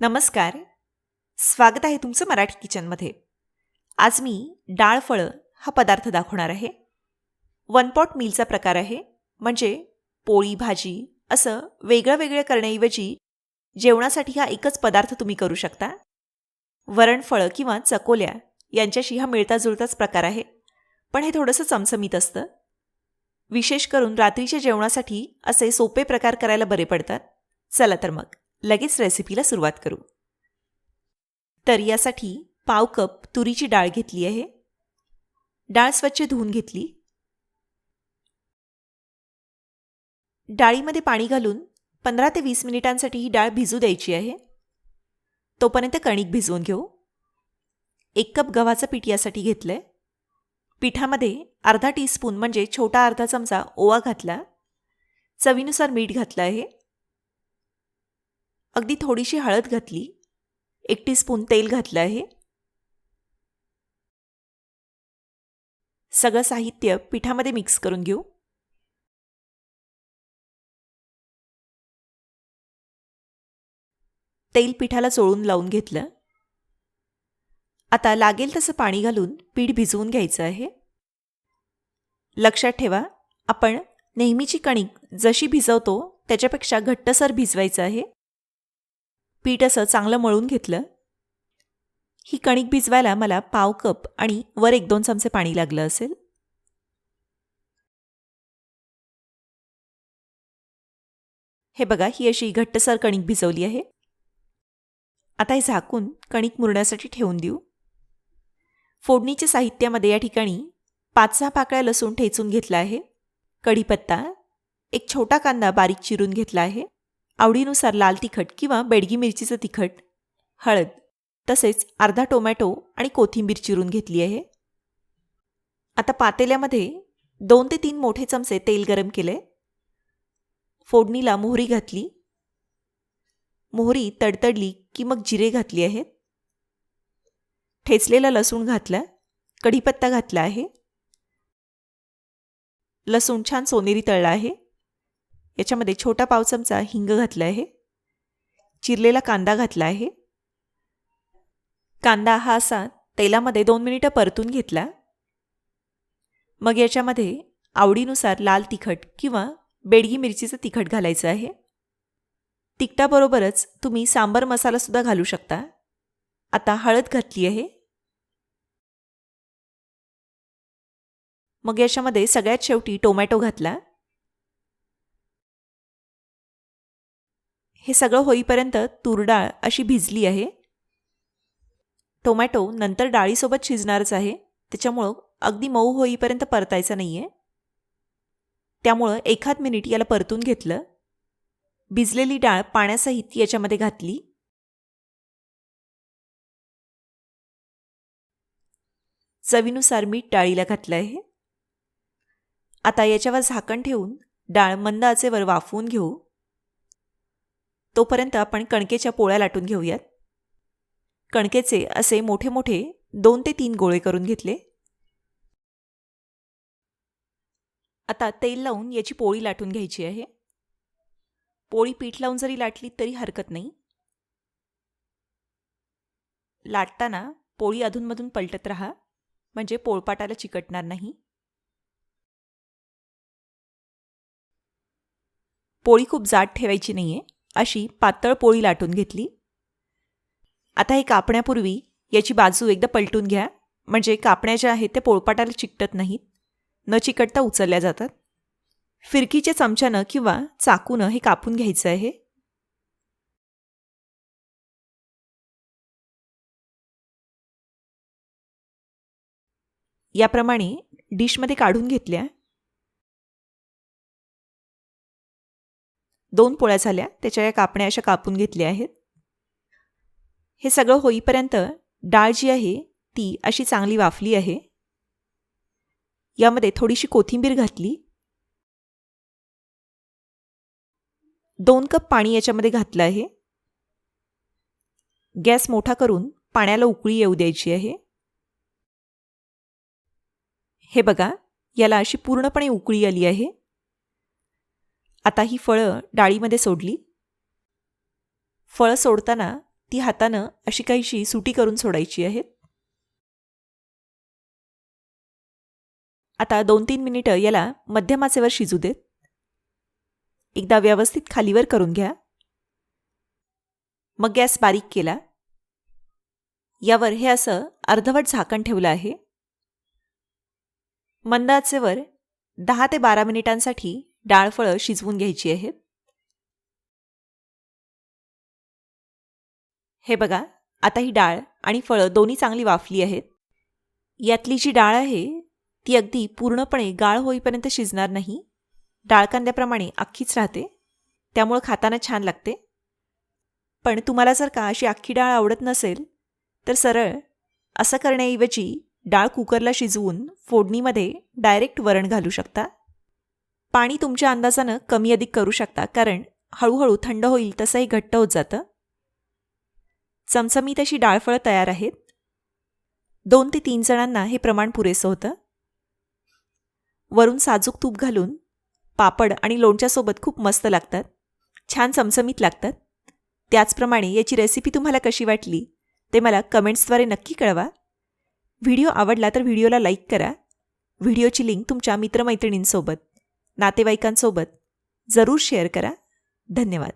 नमस्कार. स्वागत आहे तुमचं मराठी किचनमध्ये. आज मी डाळ फळं हा पदार्थ दाखवणार आहे. वन पॉट मीलचा प्रकार आहे म्हणजे पोळी भाजी असं वेगळं वेगळं करण्याऐवजी जेवणासाठी हा एकच पदार्थ तुम्ही करू शकता. वरणफळं किंवा चकोल्या यांच्याशी हा मिळता जुळताच प्रकार आहे पण हे थोडंसं चमचमीत असतं. विशेष करून रात्रीच्या जेवणासाठी असे सोपे प्रकार करायला बरे पडतात. चला तर मग. लगेच रेसिपीला सुरुवात करू. तर यासाठी पाव कप तुरीची डाळ घेतली आहे. डाळ स्वच्छ धुवून घेतली. डाळीमध्ये पाणी घालून पंधरा ते वीस मिनिटांसाठी ही डाळ भिजू द्यायची आहे. तोपर्यंत कणिक भिजवून घेऊ. एक कप गव्हाचं पीठ यासाठी घेतलं आहे पिठामध्ये अर्धा टीस्पून म्हणजे छोटा अर्धा चमचा ओवा घातला. चवीनुसार मीठ घातलं आहे. अगदी थोडीशी हळद घातली. एक टीस्पून तेल घातलं आहे. सगळं साहित्य पिठामध्ये मिक्स करून घेऊ. तेल पिठाला चोळून लावून घेतलं. आता लागेल तसं पाणी घालून पीठ भिजवून घ्यायचं आहे. लक्षात ठेवा आपण नेहमीची कणिक जशी भिजवतो त्याच्यापेक्षा घट्टसर भिजवायचं आहे. पीठ असं चांगलं मळून घेतलं. ही कणिक भिजवायला मला पाव कप आणि वर एक दोन चमचे पाणी लागलं असेल. हे बघा ही अशी घट्टसर कणिक भिजवली आहे. आता हे झाकून कणिक मुरण्यासाठी ठेवून देऊ. फोडणीच्या साहित्यामध्ये या ठिकाणी पाच सहा पाकळ्या लसूण ठेचून घेतला आहे. कढीपत्ता एक छोटा कांदा बारीक चिरून घेतला आहे. आवडीनुसार लाल तिखट किंवा बेडगी मिरचीचं तिखट हळद तसेच अर्धा टोमॅटो आणि कोथिंबीर चिरून घेतली आहे. आता पातेल्यामध्ये दोन ते तीन मोठे चमचे तेल गरम केले. फोडणीला मोहरी घातली. मोहरी तडतडली की मग जिरे घातली आहेत. ठेचलेला लसूण घातला कढीपत्ता घातला आहे. लसूण छान सोनेरी तळला आहे. याच्यामध्ये छोटा पाव चमचा हिंग घातला आहे चिरलेला कांदा घातला आहे कांदा हा असा तेलामध्ये दोन मिनिटं परतून घेतला. मग याच्यामध्ये आवडीनुसार लाल तिखट किंवा बेडगी मिरचीचं तिखट घालायचं आहे. तिखटाबरोबरच तुम्ही सांबर मसालासुद्धा घालू शकता. आता हळद घातली आहे. मग याच्यामध्ये सगळ्यात शेवटी टोमॅटो घातला. हे सगळं होईपर्यंत तूर डाळ अशी भिजली आहे. टोमॅटो नंतर डाळीसोबत शिजणारच आहे. त्याच्यामुळं अगदी मऊ होईपर्यंत परतायचं नाही आहे त्यामुळं एखाद मिनिट याला परतून घेतलं. भिजलेली डाळ पाण्यासहित याच्यामध्ये घातली. चवीनुसार मीठ डाळीला घातलं आहे. आता याच्यावर झाकण ठेवून डाळ मंद आचेवर वाफवून घेऊ. तोपर्यंत आपण कणकेच्या पोळ्या लाटून घेऊयात. कणकेचे असे मोठे मोठे दोन ते तीन गोळे करून घेतले. आता तेल लावून याची पोळी लाटून घ्यायची आहे. पोळी पीठ लावून जरी लाटली तरी हरकत नाही. लाटताना पोळी अधूनमधून पलटत राहा म्हणजे पोळपाटाला चिकटणार नाही. पोळी खूप जाड ठेवायची नाही आहे अशी पातळ पोळी लाटून घेतली. आता हे कापण्यापूर्वी याची बाजू एकदा पलटून घ्या. म्हणजे कापण्या ज्या आहेत त्या पोळपाटाला चिकटत नाहीत. न चिकटता उचलल्या जातात. फिरकीच्या चमच्यानं किंवा चाकूनं हे कापून घ्यायचं आहे. याप्रमाणे डिशमध्ये काढून घेतल्या. दोन पोळ्या झाल्या. त्याच्या या कापण्या अशा कापून घेतल्या आहेत. हे सगळं होईपर्यंत डाळ जी आहे ती अशी चांगली वाफली आहे. यामध्ये थोडीशी कोथिंबीर घातली. दोन कप पाणी याच्यामध्ये घातलं आहे. गॅस मोठा करून पाण्याला उकळी येऊ द्यायची आहे. हे बघा याला अशी पूर्णपणे उकळी आली आहे. आता ही फळं डाळीमध्ये सोडली. फळं सोडताना ती हातानं अशी काहीशी सुटी करून सोडायची आहेत आता दोन तीन मिनिटं याला मध्यमाचेवर शिजू देत. एकदा व्यवस्थित खालीवर करून घ्या. मग गॅस बारीक केला. यावर हे असं अर्धवट झाकण ठेवलं आहे. मंद आचेवर दहा ते बारा मिनिटांसाठी डाळफळं शिजवून घ्यायची आहेत. हे बघा आता ही डाळ आणि फळं दोन्ही चांगली वाफली आहेत. यातली जी डाळ आहे ती अगदी पूर्णपणे गाळ होईपर्यंत शिजणार नाही. डाळ कांद्याप्रमाणे अख्खीच राहते. त्यामुळं खाताना छान लागते. पण तुम्हाला जर का अशी अख्खी डाळ आवडत नसेल तर सरळ असं करण्याऐवजी डाळ कुकरला शिजवून फोडणीमध्ये डायरेक्ट वरण घालू शकता. पाणी तुमच्या अंदाजानं कमी अधिक करू शकता कारण हळूहळू थंड होईल तसंही घट्ट होत जातं. चमचमीत अशी डाळफळं तयार आहेत. दोन ते तीन जणांना हे प्रमाण पुरेसं होतं. वरून साजूक तूप घालून पापड आणि लोणच्यासोबत खूप मस्त लागतात. छान चमचमीत लागतात. त्याचप्रमाणे याची रेसिपी तुम्हाला कशी वाटली ते मला कमेंट्सद्वारे नक्की कळवा. व्हिडिओ आवडला तर व्हिडिओला लाईक करा. व्हिडिओची लिंक तुमच्या मित्रमैत्रिणींसोबत. नातेवाईकांसोबत जरूर शेअर करा. धन्यवाद.